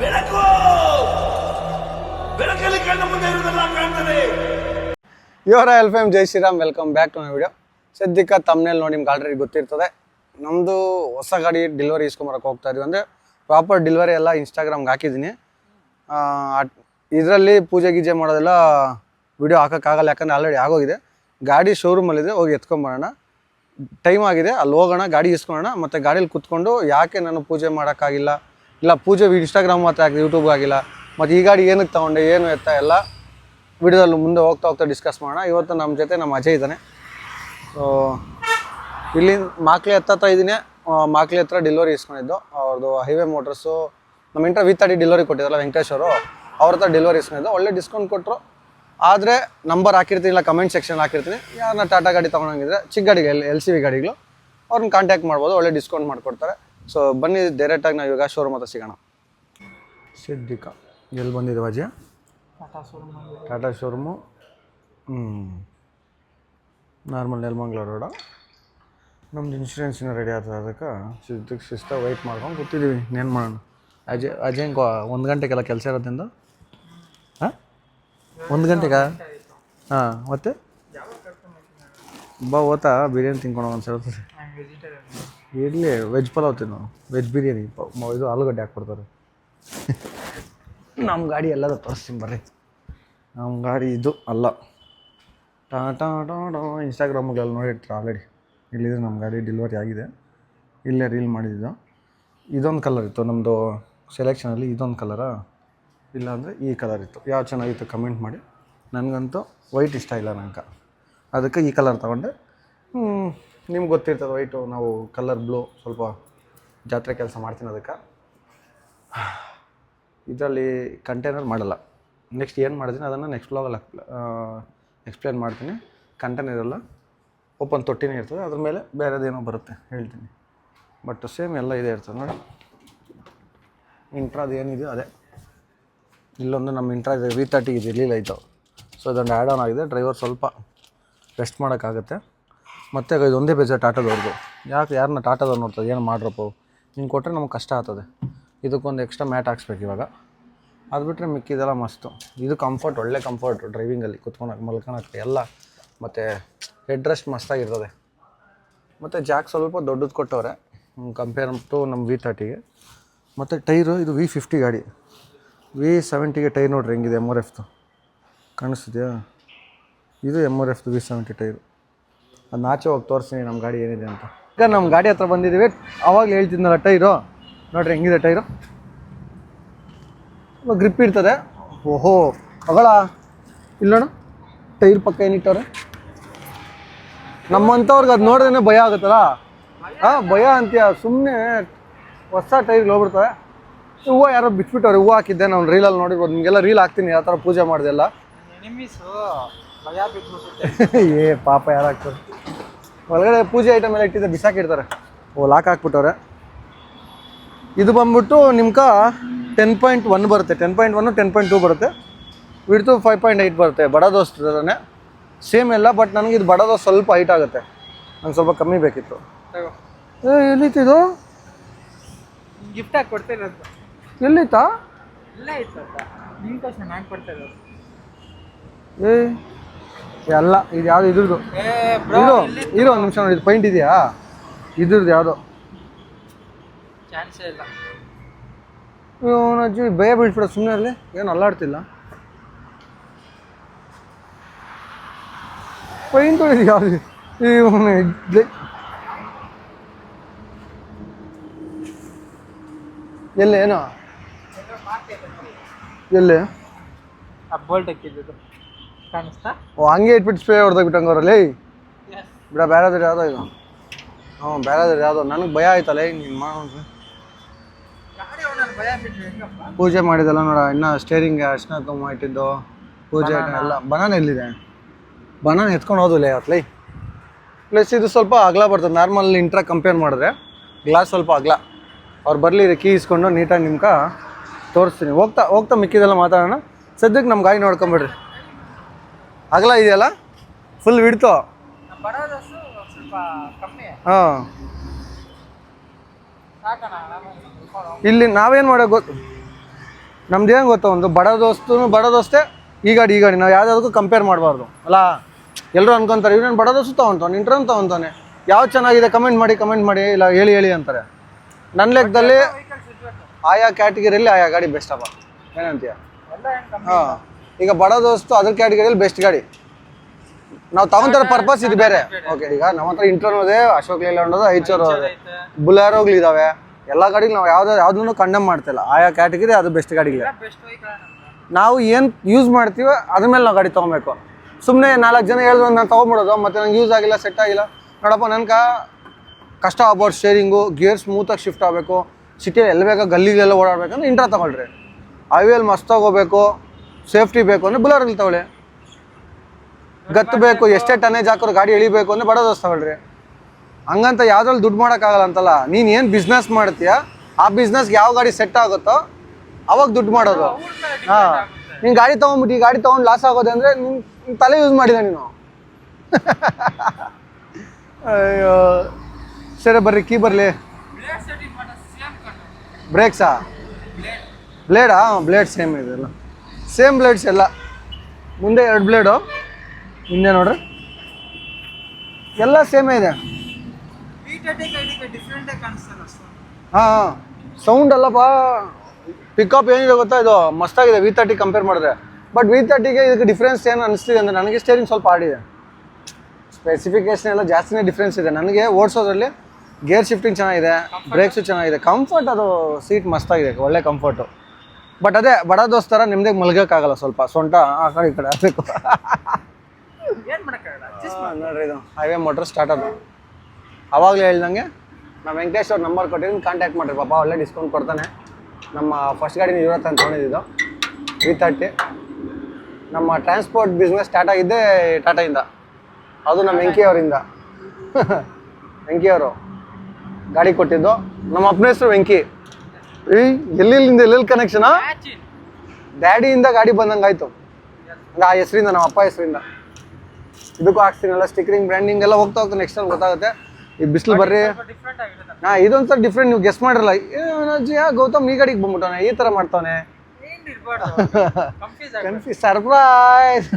ಬೆಳಕು! ಬೆಳಕಲ್ಲಿ ಕಣ್ಣ ಮುಂದೆ ಇವರ L M Jai Shriram, welcome back to my video. ಸದ್ಯಕ್ಕೆ ತಮ್ಮನೇಲಿ ನೋಡಿ ನಿಮ್ಗೆ ಆಲ್ರೆಡಿ ಗೊತ್ತಿರ್ತದೆ. ನಮ್ಮದು ಹೊಸ ಗಾಡಿ ಡೆಲಿವರಿ ಇಸ್ಕೊಂಬರಕ್ಕೆ ಹೋಗ್ತಾ ಇದೀವಿ. ಅಂದರೆ ಪ್ರಾಪರ್ ಡೆಲಿವರಿ ಎಲ್ಲ ಇನ್ಸ್ಟಾಗ್ರಾಮ್ಗೆ ಹಾಕಿದ್ದೀನಿ. ಇದರಲ್ಲಿ ಪೂಜೆ ಗೀಜೆ ಮಾಡೋದೆಲ್ಲ ವಿಡಿಯೋ ಹಾಕೋಕ್ಕಾಗಲ್ಲ, ಯಾಕಂದರೆ ಆಲ್ರೆಡಿ ಆಗೋಗಿದೆ. ಗಾಡಿ ಶೋರೂಮಲ್ಲಿದೆ ಹೋಗಿ ಎತ್ಕೊಂಬರೋಣ. ಟೈಮ್ ಆಗಿದೆ, ಅಲ್ಲಿ ಹೋಗೋಣ, ಗಾಡಿ ಇಸ್ಕೊಳ್ಳೋಣ, ಮತ್ತು ಗಾಡೀಲಿ ಕುತ್ಕೊಂಡು ಯಾಕೆ ನಾನು ಪೂಜೆ ಮಾಡೋಕ್ಕಾಗಿಲ್ಲ? ಇಲ್ಲ, ಪೂಜೆ ಇನ್ಸ್ಟಾಗ್ರಾಮ್ ಮಾತ್ರ ಆಗಿದೆ ಯೂಟ್ಯೂಬ್ ಆಗಿಲ್ಲ ಮತ್ತು ಈ ಗಾಡಿ ಏನಕ್ಕೆ ತೊಗೊಂಡೆ, ಏನು ಎತ್ತ, ಎಲ್ಲ ವಿಡಿಯೋದಲ್ಲಿ ಮುಂದೆ ಹೋಗ್ತಾ ಹೋಗ್ತಾ ಡಿಸ್ಕಸ್ ಮಾಡೋಣ. ಇವತ್ತು ನಮ್ಮ ಜೊತೆ ನಮ್ಮ ಅಜಯ್ ಇದ್ದಾನೆ ಸೊ ಇಲ್ಲಿ ಮಾಕ್ಲಿ ಹತ್ತತ್ರ ಇದ್ದೀನಿ ಮಾಕ್ಲಿ ಹತ್ರ ಡೆಲಿವರಿ ಇಸ್ಕೊಂಡಿದ್ದು. ಅವ್ರದ್ದು ಹೈವೇ ಮೋಟರ್ಸು ನಮ್ಮ ಇಂಟ್ರ ವಿತ್ ಅಡಿ ಡೆಲಿವರಿ ಕೊಟ್ಟಿದ್ರಲ್ಲ ವೆಂಕಟೇಶ್ವರು ಅವ್ರ. ಹತ್ರ ಡೆಲಿವರಿ ಇಸ್ಕೊಂಡಿದ್ದು. ಒಳ್ಳೆ ಡಿಸ್ಕೌಂಟ್ ಕೊಟ್ಟರು ಆದರೆ ನಂಬರ್ ಹಾಕಿರ್ತೀನಿ, ಇಲ್ಲ ಕಮೆಂಟ್ ಸೆಕ್ಷನ್ ಹಾಕಿರ್ತೀನಿ. ಯಾರನ್ನ ಟಾಟಾ ಗಾಡಿ ತೊಗೊಂಡಂಗಿದ್ರೆ ಚಿಕ್ಕ ಗಾಡಿಗೆ ಎಲ್ ಎಲ್ ಸಿ ವಿ ಗಾಡಿಗಳು, ಅವ್ರನ್ನ ಕಾಂಟ್ಯಾಕ್ಟ್ ಮಾಡ್ಬೋದು. ಒಳ್ಳೆ ಡಿಸ್ಕೌಂಟ್ ಮಾಡಿಕೊಡ್ತಾರೆ. ಸೊ ಬನ್ನಿ ಡೈರೆಕ್ಟಾಗಿ ನಾವು ಇವಾಗ ಶೋರೂಮ್ ಹತ್ರ ಸಿಗೋಣ. ಸಿದ್ದಿಕ ಎಲ್ಲಿ ಬಂದಿದೆ ಅಜಯ್ ಟಾಟಾ ಶೋರೂಮು ಹ್ಞೂ ನಾರ್ಮಲ್ ನೆಲ್ಮಂಗ್ಲ ರೋಡ ನಮ್ದು ಇನ್ಶೂರೆನ್ಸಿನ ರೆಡಿ ಆಗ್ತದೆ ಅದಕ್ಕೆ ಸಿದ್ದಕ್ಕೆ ಶಿಸ್ತ ವೆಯ್ಟ್ ಮಾಡ್ಕೊಂಡು ಕೂತಿದ್ದೀವಿ ಇನ್ನೇನು ಮಾಡೋಣ? ಅಜಯ್ ಅಜಯ್ ಒಂದು ಗಂಟೆಗೆಲ್ಲ ಕೆಲಸ ಇರೋದ್ರಿಂದ ಹಾಂ? ಒಂದು ಗಂಟೆಗಾ? ಹಾಂ ಮತ್ತೆ? ಬಾ ಓತಾ ಬಿರಿಯಾನಿ ತಿನ್ಕೊಂಡು ಒಂದು ಇರಲಿ ವೆಜ್ ಪಲಾವ್ ತಿನ್ನು. ವೆಜ್ ಬಿರಿಯಾನಿ ಪ- ಇದು ಆಲೂಗಡ್ಡೆ ಹಾಕ್ಬಿಡ್ತಾರೆ. ನಮ್ಮ ಗಾಡಿ ಎಲ್ಲದ ತೋರಿಸ್ತೀನಿ ಬರ್ರಿ. ನಮ್ಮ ಗಾಡಿ ಇದು ಅಲ್ಲ. ಟಾಟಾ ಟಾಟಾ ಇನ್ಸ್ಟಾಗ್ರಾಮ್ಗಳಲ್ಲಿ ನೋಡಿರ್ತಾರೆ ಆಲ್ರೆಡಿ ಇಲ್ಲಿದೆ ನಮ್ಮ ಗಾಡಿ ಡೆಲಿವರಿ ಆಗಿದೆ. ಇಲ್ಲೇ ರೀಲ್ ಮಾಡಿದ್ದು. ಇದೊಂದು ಕಲರ್ ಇತ್ತು ನಮ್ಮದು ಸೆಲೆಕ್ಷನಲ್ಲಿ ಇದೊಂದು ಕಲರಾ ಇಲ್ಲಾಂದರೆ ಈ ಕಲರ್ ಇತ್ತು. ಯಾವ ಚೆನ್ನಾಗಿತ್ತು ಕಮೆಂಟ್ ಮಾಡಿ. ನನಗಂತೂ ವೈಟ್ ಇಷ್ಟ ಇಲ್ಲ ನನಗೆ ಅದಕ್ಕೆ ಈ ಕಲರ್ ತೊಗೊಂಡೆ. ನಿಮ್ಗೆ ಗೊತ್ತಿರ್ತದೆ ವೈಟು ನಾವು ಕಲರ್ ಬ್ಲೂ ಸ್ವಲ್ಪ ಜಾತ್ರೆ ಕೆಲಸ ಮಾಡ್ತೀನಿ ಅದಕ್ಕೆ. ಇದರಲ್ಲಿ ಕಂಟೈನರ್ ಮಾಡಲ್ಲ. ನೆಕ್ಸ್ಟ್ ಏನು ಮಾಡ್ತೀನಿ ಅದನ್ನು ನೆಕ್ಸ್ಟ್ ಬ್ಲಾಗಲ್ಲಿ ಎಕ್ಸ್ಪ್ಲೇನ್ ಮಾಡ್ತೀನಿ. ಕಂಟೈನರ್ ಎಲ್ಲ ಓಪನ್ ತೊಟ್ಟಿನೇ ಇರ್ತದೆ, ಅದ್ರ ಮೇಲೆ ಬೇರೆದೇನೋ ಬರುತ್ತೆ ಹೇಳ್ತೀನಿ. ಬಟ್ ಸೇಮ್ ಎಲ್ಲ ಇದೇ ಇರ್ತದೆ ನೋಡಿ. ಇಂಟ್ರಾದು ಏನಿದೆಯೋ ಅದೇ. ಇಲ್ಲೊಂದು ನಮ್ಮ ಇಂಟ್ರಾ ವಿ ತರ್ಟಿ ಇದು ಇರಲಿಲ್ಲ ಆಯಿತು. ಸೊ ಇದೊಂದು ಆ್ಯಡ್ ಆನ್ ಆಗಿದೆ ಡ್ರೈವರ್ ಸ್ವಲ್ಪ ರೆಸ್ಟ್ ಮಾಡೋಕ್ಕಾಗತ್ತೆ. ಮತ್ತು ಒಂದೇ ಬೇಜಾರು ಟಾಟಾದವ್ರದ್ದು ಯಾಕೆ ಯಾರನ್ನ ಟಾಟಾದವ್ರು ನೋಡ್ತಾರೆ, ಏನು ಮಾಡ್ರಪ್ಪ ಹಿಂಗೆ ಕೊಟ್ಟರೆ ನಮ್ಗೆ ಕಷ್ಟ ಆಗ್ತದೆ. ಇದಕ್ಕೊಂದು ಎಕ್ಸ್ಟ್ರಾ ಮ್ಯಾಟ್ ಹಾಕ್ಸ್ಬೇಕು ಇವಾಗ. ಅದು ಬಿಟ್ಟರೆ ಮಿಕ್ಕಿದೆಲ್ಲ ಮಸ್ತು. ಇದು ಕಂಫರ್ಟ್ ಒಳ್ಳೆ ಕಂಫರ್ಟ್ ಡ್ರೈವಿಂಗಲ್ಲಿ ಕುತ್ಕೊಳಕ್ಕೆ ಮಲ್ಕೊಳಕ್ಕೆ ಎಲ್ಲ, ಮತ್ತು ಹೆಡ್ ರೆಸ್ಟ್ ಮಸ್ತಾಗಿರ್ತದೆ. ಮತ್ತು ಜಾಕ್ ಸ್ವಲ್ಪ ದೊಡ್ಡದು ಕೊಟ್ಟವ್ರೆ. ಕಂಪೇರ್ ಟು ನಮ್ಮ ವಿ ತರ್ಟಿಗೆ ಮತ್ತು ಟೈರು ಇದು ವಿ ಫಿಫ್ಟಿ ಗಾಡಿ. ವಿ ಸೆವೆಂಟಿಗೆ ಟೈರ್ ನೋಡ್ರಿ, ಹೆಂಗಿದೆ ಎಂ ಆರ್ ಎಫ್ದು ಕಾಣಿಸ್ತಿದೆಯಾ? ಇದು ಎಂ ಆರ್ ಎಫ್ದು ವಿ ಸೆವೆಂಟಿ ಟೈರು ಅದು ಆಚೆ ಹೋಗಿ ತೋರಿಸ್ತೀನಿ ನಮ್ಮ ಗಾಡಿ ಏನಿದೆ ಅಂತ. ಈಗ ನಮ್ಮ ಗಾಡಿ ಹತ್ರ ಬಂದಿದ್ದೀವಿ ಅವಾಗ ಹೇಳ್ತಿದ್ನಲ್ಲ ಟೈರು. ನೋಡ್ರಿ ಹೆಂಗಿದೆ ಟೈರು? ಗ್ರಿಪ್ ಇರ್ತದೆ. ಓಹೋ ಅಗಳ ಇಲ್ಲೋಣ ಟೈರ್ ಪಕ್ಕ ಏನಿಟ್ಟವ್ರೆ ನಮ್ಮಂಥವ್ರಿಗೆ ಅದು ನೋಡಿದ್ರೆ ಭಯ ಆಗುತ್ತಲ್ಲ? ಹಾಂ ಭಯ ಅಂತೀಯ. ಸುಮ್ಮನೆ ಹೊಸ ಟೈರ್ಗೆ ಹೋಗ್ಬಿಡ್ತವೆ. ಹೂವು ಯಾರೋ ಬಿಟ್ಬಿಟ್ಟವ್ರೆ ಹೂವು ಹಾಕಿದ್ದೆ ನಾನು ರೀಲಲ್ಲಿ ನೋಡಿರ್ಬೋದು. ನಿಮಗೆಲ್ಲ ರೀಲ್ ಹಾಕ್ತೀನಿ ಯಾವ ಥರ ಪೂಜೆ ಮಾಡಿದೆ ಎಲ್ಲ. ಭಯ ಬಿಟ್ಬಿಟ್ಟು ಏ ಪಾಪ ಯಾರು ಹಾಕ್ತಾರೆ ಒಳಗಡೆ ಪೂಜೆ ಐಟಮ್ ಎಲ್ಲ ಇಟ್ಟಿದ್ದೆ ಬಿಸಾಕಿರ್ತಾರೆ ಓ ಲಾಕ್ ಹಾಕ್ಬಿಟ್ಟವ್ರೆ. ಇದು ಬಂದ್ಬಿಟ್ಟು ನಿಮ್ಕ ಟೆನ್ ಪಾಯಿಂಟ್ ಒನ್ ಬರುತ್ತೆ. Ten point one ten point two ಬರುತ್ತೆ. ವಿಡ್ತು ಫೈವ್ ಪಾಯಿಂಟ್ ಏಯ್ಟ್ ಬರುತ್ತೆ ಬಡ ದೋಸ್ತ್ರನೇ ಸೇಮ್ ಎಲ್ಲ ಬಟ್ ನನಗೆ ಇದು ಬಡ ದೋಸ್ ಸ್ವಲ್ಪ ಹೈಟ್ ಆಗುತ್ತೆ. ನಂಗೆ ಸ್ವಲ್ಪ ಕಮ್ಮಿ ಬೇಕಿತ್ತು. ಏ ಎಲ್ಲಿತ್ತಿದು ಗಿಫ್ಟ್ ಆಗಿ ಕೊಡ್ತೇನೆ ಅಂತ ಎಲ್ಲಿತ್ತಾ? ಇಲ್ಲ ಇತ್ತು ಅಂತ. ಕೊಡ್ತಾ ಇರೋದು. ಏ ಅಲ್ಲ ಇದು ಯಾವ್ದು ಇದ್ರದ್ದು? ಇದು ಇದು ಒಂದು ನಿಮಿಷ ನೋಡಿ ಇದು ಪೈಂಟ್ ಇದೆಯಾ? ಇದ್ರದ್ದು ಯಾವುದೋ? ಚಾನ್ಸೇ ಇಲ್ಲ. ಅಜ್ಜಿ ಭಯ ಬೀಳ್ಬಿಡ ಸುಮ್ಮನೆ ಅಲ್ಲಿ ಏನು ಅಲ್ಲಾಡ್ತಿಲ್ಲ. ಪೈಂಟ್ ಹೊಡಿದು ಯಾವುದು ಎಲ್ಲಿ ಏನೋ? ಎಲ್ಲಿ? ಬೋಲ್ಟ್ ಹಾಕಿದ್ದು ಕಾಣಿಸ್ತಾ? ಓ ಹಂಗೆ ಇಟ್ಬಿಟ್ಟು ಸ್ಪ್ರೇ ಹೊಡೆದೋಗ್ಬಿಟ್ಟಂಗೆ ಅವರಲ್ಲಿ? ಎಸ್ ಬಿಡ ಬೇರೆದ್ರೆ ಯಾವುದೋ ಇದು. ಹ್ಞೂ ಬೇರೆದ್ರೆ ಯಾವುದೋ ನನಗೆ ಭಯ ಆಯ್ತಲ್ಲ ನೀನು ಮಾಡೋದು ಪೂಜೆ ಮಾಡಿದಲ್ಲ ನೋಡ ಇನ್ನ ಸ್ಟೇರಿಂಗ್ ಅರ್ಶನ ತುಂಬ ಇಟ್ಟಿದ್ದು ಪೂಜೆ ಎಲ್ಲ. ಬನಾನ ಎಲ್ಲಿದೆ? ಬನಾನ ಎತ್ಕೊಂಡು ಹೋದಿಲ್ಲ ಅವತ್ಲೈ ಪ್ಲಸ್ ಇದು ಸ್ವಲ್ಪ ಅಗಲ ಬರ್ತದೆ. ನಾರ್ಮಲ್ ಇಂಟ್ರ ಕಂಪೇರ್ ಮಾಡಿದ್ರೆ ಗ್ಲಾಸ್ ಸ್ವಲ್ಪ ಅಗಲ. ಅವ್ರು ಬರಲಿ ಕೀ ಇಸ್ಕೊಂಡು ನೀಟಾಗಿ ನಿಮ್ಗೆ ತೋರಿಸ್ತೀನಿ. ಹೋಗ್ತಾ ಹೋಗ್ತಾ ಮಿಕ್ಕಿದೆಲ್ಲ ಮಾತಾಡೋಣ. ಸದ್ಯಕ್ಕೆ ನಮ್ಮ ಗಾಡಿ ನೋಡ್ಕೊಂಬಿಡ್ರಿ. ಅಗಲ ಇದೆಯಲ್ಲ? ಫುಲ್ ಬಿಡ್ತು ಹಾಂ. ಇಲ್ಲಿ ನಾವೇನು ಮಾಡೋ ಗೊತ್ತು ನಮ್ದು ಏನು ಗೊತ್ತಾ ಒಂದು ಬಡ ದೋಸ್ತು ಬಡ ದೋಸ್ತೆ ಈ ಗಾಡಿ ಈ ಗಾಡಿ. ನಾವು ಯಾವುದಾದಕ್ಕೂ ಕಂಪೇರ್ ಮಾಡಬಾರ್ದು. ಅಲ್ಲ ಎಲ್ಲರೂ ಅನ್ಕೊಂತಾರೆ ಇವನೇನು ಬಡ ದೋಸ್ತು ತೊಗೊತಾನೆ ಇಂಟ್ರನ್ ತೊಗೊತಾನೆ. ಯಾವ್ದು ಚೆನ್ನಾಗಿದೆ ಕಮೆಂಟ್ ಮಾಡಿ ಕಮೆಂಟ್ ಮಾಡಿ ಇಲ್ಲ ಹೇಳಿ ಹೇಳಿ ಅಂತಾರೆ. ನನ್ನ ಲೆಕ್ಕದಲ್ಲಿ ಆಯಾ ಕ್ಯಾಟಗರಿಯಲ್ಲಿ ಆಯಾ ಗಾಡಿ ಬೆಸ್ಟ್ ಅಪ್ಪ. ಏನಂತೀಯ? ಹಾಂ. ಈಗ ಬಡ ದೋಸ್ತು ಅದ್ರ ಕ್ಯಾಟಗರಿಯಲ್ಲಿ ಬೆಸ್ಟ್ ಗಾಡಿ. ನಾವು ತಗೊಂತಾರ ಪರ್ಪಸ್ ಇದು ಬೇರೆ. ಓಕೆ ಈಗ ನಮ್ಮ ಹತ್ರ ಇಂಟ್ರೋನ್ ಅದೇ ಅಶೋಕ್ ಲೇಲ್ಯಾಂಡ್ ಅನ್ನೋದು ಐಚರ್ ಅದೇ ಇದಾವೆ. ಎಲ್ಲ ಗಾಡಿಗಳು ನಾವು ಯಾವ್ದು ಯಾವ್ದನ್ನು ಕಂಡಮ್ ಮಾಡ್ತಿಲ್ಲ. ಆಯಾ ಕ್ಯಾಟಗರಿ ಅದು ಬೆಸ್ಟ್ ಗಾಡಿಗೆ ಬೆಸ್ಟ್ ನಾವು ಏನು ಯೂಸ್ ಮಾಡ್ತೀವಿ ಅದ್ರ ಮೇಲೆ ನಾವು ಗಾಡಿ ತೊಗೊಬೇಕು. ಸುಮ್ಮನೆ ನಾಲ್ಕು ಜನ ಹೇಳಿದ್ರು ನಾನು ತೊಗೊಂಬಿಡೋದು ಮತ್ತೆ ನಂಗೆ ಯೂಸ್ ಆಗಿಲ್ಲ ಸೆಟ್ ಆಗಿಲ್ಲ. ನೋಡಪ್ಪ ನನ್ಗೆ ಕಷ್ಟ ಆಗ್ಬೋದು ಶೇರಿಂಗು ಗೇರ್ ಸ್ಮೂತಾಗಿ ಶಿಫ್ಟ್ ಆಗಬೇಕು. ಸಿಟಿಯಲ್ಲಿ ಎಲ್ಲಿ ಬೇಕಾ ಗಲ್ಲಿಗೆಲ್ಲ ಓಡಾಡಬೇಕಂದ್ರೆ ಇಂಟ್ರ ತೊಗೊಳ್ರಿ. ಹೈವೇಲಿ ಮಸ್ತಾಗಿ ಹೋಗ್ಬೇಕು ಸೇಫ್ಟಿ ಬೇಕು ಅಂದರೆ ಬುಲರಲ್ಲಿ ತಗೊಳ್ಳಿ. ಗತ್ತು ಬೇಕು ಎಷ್ಟೇ ಟನೇಜ್ ಹಾಕೋರು ಗಾಡಿ ಎಳಿಬೇಕು ಅಂದ್ರೆ ಬಡ ದೋಸ್ತ್ ತಗೊಳ್ರಿ. ಹಂಗಂತ ಯಾವ್ದ್ರಲ್ಲಿ ದುಡ್ಡು ಮಾಡೋಕ್ಕಾಗಲ್ಲ ಅಂತಲ್ಲ ನೀನು ಏನು ಬಿಸ್ನೆಸ್ ಮಾಡ್ತೀಯ ಆ ಬಿಸ್ನೆಸ್ಗೆ ಯಾವ ಗಾಡಿ ಸೆಟ್ ಆಗುತ್ತೋ ಅವಾಗ ದುಡ್ಡು ಮಾಡೋದು. ಹಾಂ ನೀನು ಗಾಡಿ ತೊಗೊಂಬಿಟ್ಟು ಈ ಗಾಡಿ ತೊಗೊಂಡು ಲಾಸ್ ಆಗೋದೆ ಅಂದರೆ ನಿನ್ನ ತಲೆ ಯೂಸ್ ಮಾಡಿದೆ ನೀನು. ಅಯ್ಯೋ ಸರಿ ಬರ್ರಿ ಕೀ ಬರಲಿ. ಬ್ರೇಕ್ಸಾ ಬ್ಲೇಡ್ ಬ್ಲೇಡಾ ಸೇಮ್ ಇದೆ ಎಲ್ಲ. ಸೇಮ್ ಬ್ಲೇಡ್ಸ್ ಎಲ್ಲ. ಮುಂದೆ ಎರಡು ಬ್ಲೇಡು ಹಿಂದೆ ನೋಡ್ರಿ ಎಲ್ಲ ಸೇಮೇ ಇದೆ. ಹಾಂ ಹಾಂ. ಸೌಂಡ್ ಅಲ್ಲಪ್ಪ ಪಿಕಪ್ ಏನಿದೆ ಗೊತ್ತಾ? ಇದು ಮಸ್ತಾಗಿದೆ ವಿ ತರ್ಟಿ ಕಂಪೇರ್ ಮಾಡಿದ್ರೆ. ಬಟ್ ವಿ ತರ್ಟಿಗೆ ಇದಕ್ಕೆ ಡಿಫ್ರೆನ್ಸ್ ಏನು ಅನಿಸ್ತಿದೆ ಅಂದರೆ ನನಗೆ ಸ್ಟೇರಿಂಗ್ ಸ್ವಲ್ಪ ಆಡಿದೆ ಸ್ಪೆಸಿಫಿಕೇಶನ್ ಎಲ್ಲ ಜಾಸ್ತಿನೇ ಡಿಫ್ರೆನ್ಸ್ ಇದೆ. ನನಗೆ ಓಡಿಸೋದ್ರಲ್ಲಿ ಗೇರ್ ಶಿಫ್ಟಿಂಗ್ ಚೆನ್ನಾಗಿದೆ ಬ್ರೇಕ್ಸು ಚೆನ್ನಾಗಿದೆ. ಕಂಫರ್ಟ್ ಅದು ಸೀಟ್ ಮಸ್ತಾಗಿದೆ ಒಳ್ಳೆ ಕಂಫರ್ಟು ಬಟ್ ಅದೇ ಬಡ ದೋಸ್ತರ ನಿಮ್ದೇ ಮಲ್ಗೋಕ್ಕಾಗಲ್ಲ ಸ್ವಲ್ಪ. ಸೊಂಟ ಆ ಕಡೆ ಈ ಕಡೆ ಆಗಬೇಕು. ನೋಡ್ರಿ ಇದು ಹೈವೇ ಮೋಟ್ರ್ ಸ್ಟಾರ್ಟ್ ಅದು. ಅವಾಗಲೇ ಹೇಳ್ದಂಗೆ ನಾವು ವೆಂಕಟೇಶ್ ಅವ್ರ ನಂಬರ್ ಕೊಟ್ಟಿದ್ದೀನಿ ಕಾಂಟ್ಯಾಕ್ಟ್ ಮಾಡಿರಿ ಪಾಪ ಒಳ್ಳೆ ಡಿಸ್ಕೌಂಟ್ ಕೊಡ್ತಾನೆ. ನಮ್ಮ ಫಸ್ಟ್ ಗಾಡಿ ಇವತ್ತು ಅಂತ ತೊಗೊಂಡಿದ್ದು ತ್ರೀ ತರ್ಟಿ ನಮ್ಮ ಟ್ರಾನ್ಸ್ಪೋರ್ಟ್ ಬಿಸ್ನೆಸ್ ಸ್ಟಾರ್ಟ್ ಆಗಿದ್ದೆ ಟಾಟಾಯಿಂದ. ಅದು ನಮ್ಮ ವೆಂಕಿ ಅವರಿಂದ. ವೆಂಕಿ ಅವರು ಗಾಡಿ ಕೊಟ್ಟಿದ್ದು. ನಮ್ಮ ಅಪ್ಪನ ಹೆಸರು ವೆಂಕಿ. ಏಯ್ ಎಲ್ಲೆಲ್ಲಿಂದ ಎಲ್ಲೆಲ್ಲಿ ಕನೆಕ್ಷನಾ ಡ್ಯಾಡಿಯಿಂದ ಗಾಡಿ ಬಂದಂಗಾಯ್ತು. ಆ ಹೆಸರಿಂದ ನಮ್ಮ ಅಪ್ಪ ಹೆಸರಿಂದ. ಇದಕ್ಕೂ ಹಾಕ್ತೀನಲ್ಲ ಸ್ಟಿಕರಿಂಗ್ ಬ್ರ್ಯಾಂಡಿಂಗ್ ಎಲ್ಲ ಹೋಗ್ತಾ ಹೋಗ್ತಾ ನೆಕ್ಸ್ಟ್ ಟೈಮ್ ಗೊತ್ತಾಗುತ್ತೆ. ಈ ಬಿಸಿಲು ಬರ್ರಿ. ಹಾ ಇದೊಂಥರ ಡಿಫ್ರೆಂಟ್ ನೀವು ಗೆಸ್ ಮಾಡಿರಲ್ಲ. ಏನಾಜಿ ಗೌತಮ್ ಈ ಗಾಡಿಗೆ ಬಂದ್ಬಿಟ್ಟವನೆ ಈ ಥರ ಮಾಡ್ತಾವನೆ. ಏನು ಕನ್ಫ್ಯೂಸ್ ಸರ್ಪ್ರೈಸ್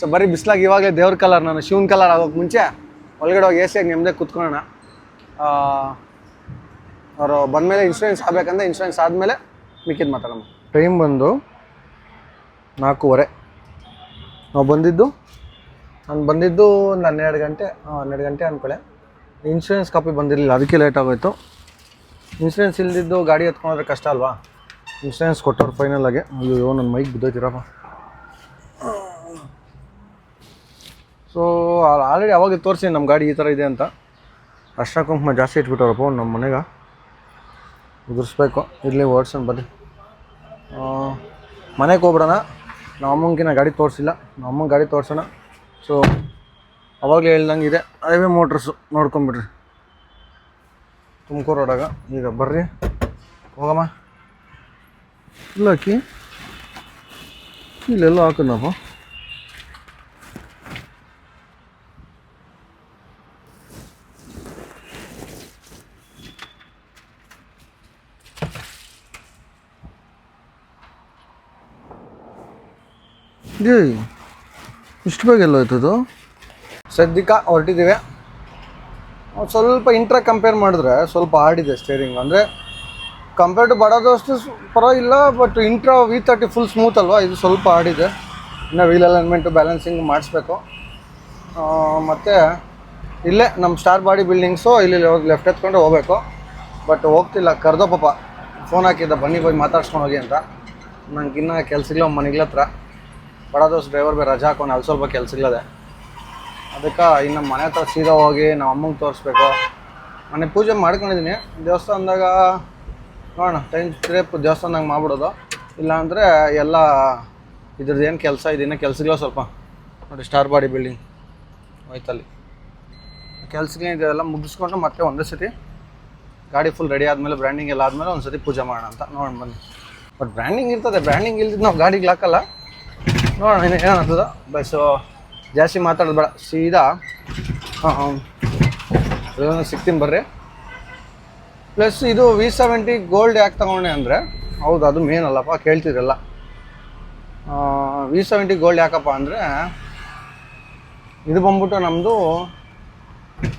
ಸೊ ಬರೀ ಬಿಸ್ಲಾಗಿ ಇವಾಗಲೇ ದೇವ್ರ ಕಲರ್ ನಾನು ಶಿವನ್ ಕಲರ್ ಆಗೋಕೆ ಮುಂಚೆ ಒಳಗಡೆ ಹೋಗಿ ಎ ಸಿಯಾಗಿ ನೆಮ್ಮದಿ ಕುತ್ಕೊಳ್ಳೋಣ. ಅವರು ಬಂದಮೇಲೆ ಇನ್ಶೂರೆನ್ಸ್ ಆಗಬೇಕಂದ್ರೆ ಇನ್ಶೂರೆನ್ಸ್ ಆದಮೇಲೆ ಮಿಕ್ಕಿದ್ದು ಮಾತಾಡೋಣ. ಟೈಮ್ ಬಂದು ನಾಲ್ಕೂವರೆ. ನಾವು ಬಂದಿದ್ದು, ನಾನು ಬಂದಿದ್ದು ಒಂದು ಹನ್ನೆರಡು ಗಂಟೆ ಹನ್ನೆರಡು ಗಂಟೆ ಅಂದ್ಕೊಳ್ಳೆ ಇನ್ಶೂರೆನ್ಸ್ ಕಾಪಿ ಬಂದಿರಲಿಲ್ಲ, ಅದಕ್ಕೆ ಲೇಟ್ ಆಗೋಯ್ತು. ಇನ್ಶೂರೆನ್ಸ್ ಇಲ್ದಿದ್ದು ಗಾಡಿ ಎತ್ಕೊಂಡ್ರೆ ಕಷ್ಟ ಅಲ್ವಾ? ಇನ್ಶೂರೆನ್ಸ್ ಕೊಟ್ಟವ್ರು ಫೈನಲ್ ಆಗಿ. ಅಯ್ಯೋ ನನ್ನ ಮೈಕ್ ಬಿದ್ದೋಯ್ತಿರಪ್ಪ. ಸೊ ಆಲ್ರೆಡಿ ಅವಾಗ ತೋರಿಸಿ ನಮ್ಮ ಗಾಡಿ ಈ ಥರ ಇದೆ ಅಂತ. ಅರ್ಶಿನ ಕುಂಕುಮ ಜಾಸ್ತಿ ಇಟ್ಬಿಟ್ಟವ್ರಪ್ಪ ನಮ್ಮ ಮನೆಗೆ. ಉದುರಿಸ್ಬೇಕು. ಇರಲಿ, ಓಡ್ಸೋಣ, ಬರ್ರಿ. ಮನೆಗೆ ಹೋಗ್ಬಿಡೋಣ. ನಮ್ಮ ಅಮ್ಮಂಗಿನ ಗಾಡಿ ತೋರಿಸಿಲ್ಲ. ನಮ್ಮ ಗಾಡಿ ತೋರಿಸೋಣ. ಸೊ ಅವಾಗಲೇ ಹೇಳ್ದಂಗೆ ಇದೆ ಹೈವೇ ಮೋಟ್ರಸ್ಸು ನೋಡ್ಕೊಂಬಿಡ್ರಿ. ತುಮಕೂರು ರೋಡಾಗ. ಈಗ ಬರ್ರಿ. ಹೋಗಮ್ಮ. ಇಲ್ಲ ಅಕ್ಕಿ. ಇಲ್ಲೆಲ್ಲ ಹಾಕೋದಪ್ಪ ಏಯ್ ಇಷ್ಟು ಬೇಗ ಎಲ್ಲ ಹೋಯ್ತದು? ಸದ್ಯಕ್ಕೆ ಹೊರಟಿದ್ದೀವಿ. ಸ್ವಲ್ಪ ಇಂಟ್ರಾ ಕಂಪೇರ್ ಮಾಡಿದ್ರೆ ಸ್ವಲ್ಪ ಆಡಿದೆ ಸ್ಟೇರಿಂಗ್ ಅಂದರೆ ಕಂಪೇರ್ ಟು ಬಡೋದಷ್ಟು ಪರವಾಗಿಲ್ಲ but intra V thirty full smooth ಅಲ್ವಾ? ಇದು ಸ್ವಲ್ಪ ಆಡಿದೆ ಇನ್ನು ವೀಲ್ ಅಲೈನ್ಮೆಂಟು ಬ್ಯಾಲೆನ್ಸಿಂಗ್ ಮಾಡಿಸ್ಬೇಕು. ಮತ್ತು ಇಲ್ಲೇ ನಮ್ಮ ಸ್ಟಾರ್ ಬಾಡಿ ಬಿಲ್ಡಿಂಗ್ಸು ಇಲ್ಲಿ ಲೆಫ್ಟ್ ಎತ್ಕೊಂಡು ಹೋಗ್ಬೇಕು. ಬಟ್ ಹೋಗ್ತಿಲ್ಲ, ಕರೆದೋ ಪಾಪ. ಫೋನ್ ಹಾಕಿದ್ದ, ಬನ್ನಿ ಹೋಗಿ ಮಾತಾಡ್ಸ್ಕೊಂಡು ಹೋಗಿ ಅಂತ. ನಂಗೆ ಇನ್ನೂ ಕೆಲ್ಸಗಳ ಮನೆಗಳ ಹತ್ರ. ಬಡ ದೋಸ್ ಡ್ರೈವರ್ ಬೇರೆ ರಜಾ ಹಾಕೊಂಡು ಅಲ್ಲಿ ಸ್ವಲ್ಪ ಕೆಲಸ ಇಲ್ಲದೆ. ಅದಕ್ಕೆ ಇನ್ನು ಮನೆ ಹತ್ರ ಸೀದಾ ಹೋಗಿ ನಮ್ಮ ಅಮ್ಮಂಗೆ ತೋರಿಸ್ಬೇಕು. ಮನೆ ಪೂಜೆ ಮಾಡ್ಕೊಂಡಿದ್ದೀನಿ ದೇವಸ್ಥಾನದಾಗ ನೋಡೋಣ ಟೈಮ್ ಟ್ರಿಪ್ ದೇವಸ್ಥಾನದಾಗ ಮಾಡ್ಬಿಡೋದು. ಇಲ್ಲಾಂದರೆ ಎಲ್ಲ ಇದ್ರದ್ದು ಏನು ಕೆಲಸ ಇದೆ, ಇನ್ನೂ ಕೆಲ್ಸಗಳು ಸ್ವಲ್ಪ. ನೋಡಿ ಸ್ಟಾರ್ ಬಾಡಿ ಬಿಲ್ಡಿಂಗ್ ಹೋಯ್ತಲ್ಲಿ. ಕೆಲಸಗಳಿದೆಲ್ಲ ಮುಗಿಸ್ಕೊಂಡು ಮತ್ತೆ ಒಂದೇ ಸತಿ ಗಾಡಿ ಫುಲ್ ರೆಡಿ ಆದಮೇಲೆ ಬ್ರ್ಯಾಂಡಿಂಗ್ ಎಲ್ಲ ಆದಮೇಲೆ ಒಂದು ಸತಿ ಪೂಜೆ ಮಾಡೋಣ ಅಂತ ನೋಡೋಣ ಬನ್ನಿ. ಬಟ್ ಬ್ರ್ಯಾಂಡಿಂಗ್ ಇರ್ತದೆ ಬ್ರ್ಯಾಂಡಿಂಗ್ ಇಲ್ದಿದ್ದು ನಾವು ಗಾಡಿಗೆ ಹಾಕಲ್ಲ ನೋಡೋಣ, ಇನ್ನು ಏನಾಗ್ತದ ಬಸ್ಸು ಜಾಸ್ತಿ ಮಾತಾಡೋದು ಬೇಡ. ಸೀದಾ, ಹಾಂ ಸಿಗ್ತೀನಿ ಬರ್ರಿ. ಪ್ಲಸ್ ಇದು ವಿ ಸೆವೆಂಟಿ ಗೋಲ್ಡ್ ಯಾಕೆ ತಗೊಂಡೆ ಅಂದರೆ, ಹೌದು, ಅದು ಮೇನ್ ಅಲ್ಲಪ್ಪ, ಕೇಳ್ತಿದ್ರಲ್ಲ. ವಿ ಸೆವೆಂಟಿ ಗೋಲ್ಡ್ ಯಾಕಪ್ಪ ಅಂದರೆ, ಇದು ಬಂದ್ಬಿಟ್ಟು ನಮ್ಮದು